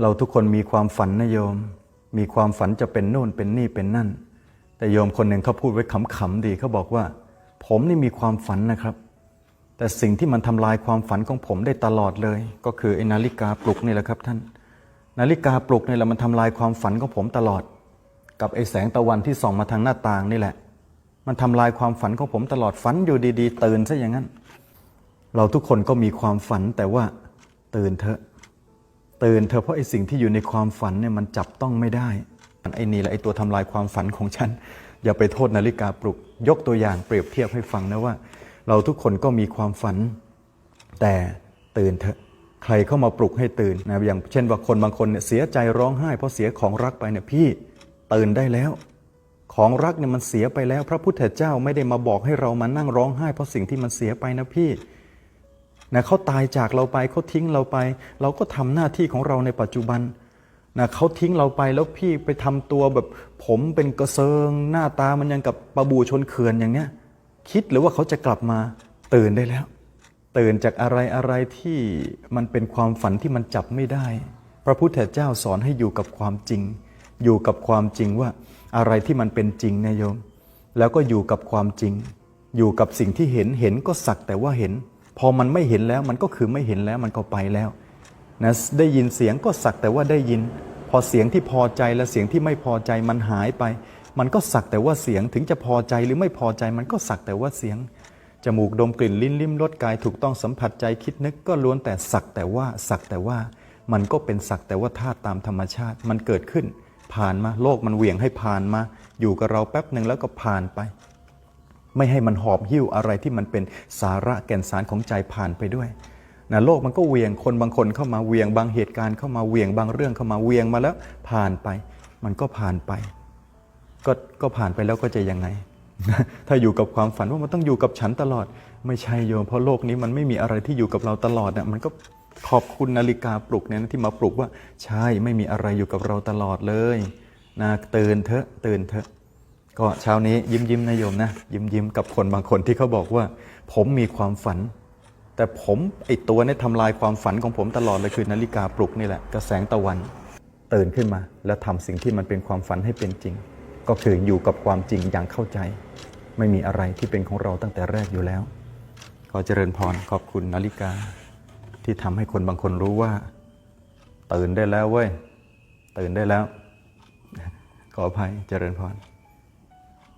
เราทุกคนมีความฝันนะโยม มีความฝันจะเป็นโน่นเป็นนี่เป็นนั่น แต่โยมคนหนึ่งเขาพูดไว้ขำๆดีเขาบอกว่า ผมนี่มีความฝันนะครับ แต่สิ่งที่มันทำลายความฝันของผมได้ตลอดเลย ก็คือไอ้นาฬิกาปลุกนี่แหละครับท่าน นาฬิกาปลุกนี่แหละมันทำลายความฝันของผมตลอด กับไอ้แสงตะวันที่ส่องมาทางหน้าต่างนี่แหละ มันทำลายความฝันของผมตลอดฝันอยู่ดี ๆ ตื่นซะอย่างนั้น เราทุกคนก็มีความฝันแต่ว่าตื่นเถอะ ตื่นเถอเพราะไอ้สิ่งที่อยู่ในความฝันเนี่ยมันจับต้องไม่ได้ไอ้นี่แหละไอ้ตัวทำลายความฝันของฉัน อย่าไปโทษนาฬิกาปลุก ยกตัวอย่างเปรียบเทียบให้ฟังนะว่า เราทุกคนก็มีความฝัน แต่ตื่นเถอะใครเข้ามาปลุกให้ตื่นนะอย่างเช่นว่าคนบางคนเนี่ยเสียใจร้องไห้ เพราะเสียของรักไปเนี่ยพี่ตื่นได้แล้ว ของรักเนี่ยมันเสียไปแล้ว พระพุทธเจ้าไม่ได้มาบอกให้เรามานั่งร้องไห้เพราะสิ่งที่มันเสียไปนะพี่ นะเขาตายจากเราไปเขาทิ้งเราไป เราก็ทำหน้าที่ของเราในปัจจุบันนะเขาทิ้งเราไปแล้วพี่ไปทำตัวแบบ ผมเป็นกระเซิง หน้าตามันยังกับปลาบูชนเขื่อนอย่างเนี้ยคิดหรือว่าเขาจะกลับมาตื่นได้แล้ว ตื่นจากอะไรอะไรที่มันเป็นความฝันที่มันจับไม่ได้ พระพุทธเจ้าสอนให้อยู่กับความจริง อยู่กับความจริงว่าอะไรที่มันเป็นจริงนะโยม แล้วก็อยู่กับความจริง อยู่กับสิ่งที่เห็นเห็นก็สักแต่ว่าเห็น พอมันไม่เห็นแล้วมันก็คือไม่เห็นแล้วมันก็ไปแล้วนะได้ยินเสียงก็สักแต่ว่าได้ยิน พอเสียงที่พอใจและเสียงที่ไม่พอใจมันหายไป มันก็สักแต่ว่าเสียงถึงจะพอใจหรือไม่พอใจมันก็สักแต่ว่าเสียงจมูกดมกลิ่นลิ้นลิ้มรสกายถูกต้องสัมผัสใจคิดนึกก็ล้วนแต่สักแต่ว่าสักแต่ว่ามันก็เป็นสักแต่ว่าธาตุตามธรรมชาติมันเกิดขึ้น ผ่านมาโลกมันเหวี่ยงให้ผ่านมา อยู่กับเราแป๊บหนึ่งแล้วก็ผ่านไป ไม่ให้มันหอบหิ้วอะไรที่มันเป็นสาระแก่นสารของใจผ่านไปด้วยนะโลกมันก็เวียงคนบางคนเข้ามาเวียงบางเหตุการณ์เข้ามาเวียงบางเรื่องเข้ามาเวียงมาแล้วผ่านไป มันก็ผ่านไป ก็ก็ผ่านไปแล้วก็จะยังไง ถ้าอยู่กับความฝันว่ามันต้องอยู่กับฉันตลอด ไม่ใช่โยมเพราะโลกนี้มันไม่มีอะไรที่อยู่กับเราตลอดนะมันก็ขอบคุณนาฬิกาปลุกเนี่ยที่มาปลุกว่า ใช่ไม่มีอะไรอยู่กับเราตลอดเลยนะตื่นเถอะตื่นเถอะ ก็เช้านี้ยิ้มยิ้มๆนะโยมนะยิ้มยิ้มๆกับคนบางคนที่เขาบอกว่า ผมมีความฝัน แต่ผมไอตัวนี่ทำลายความฝันของผมตลอดเลยคือนาฬิกาปลุกนี่แหละกระแสงตะวันตื่นขึ้นมา แล้วทำสิ่งที่มันเป็นความฝันให้เป็นจริง ก็คืออยู่กับความจริงอย่างเข้าใจ ไม่มีอะไรที่เป็นของเราตั้งแต่แรกอยู่แล้วขอเจริญพรขอบคุณนาฬิกา ที่ทำให้คนบางคนรู้ว่า ตื่นได้แล้วเว้ยตื่นได้แล้ว ขออภัยเจริญพร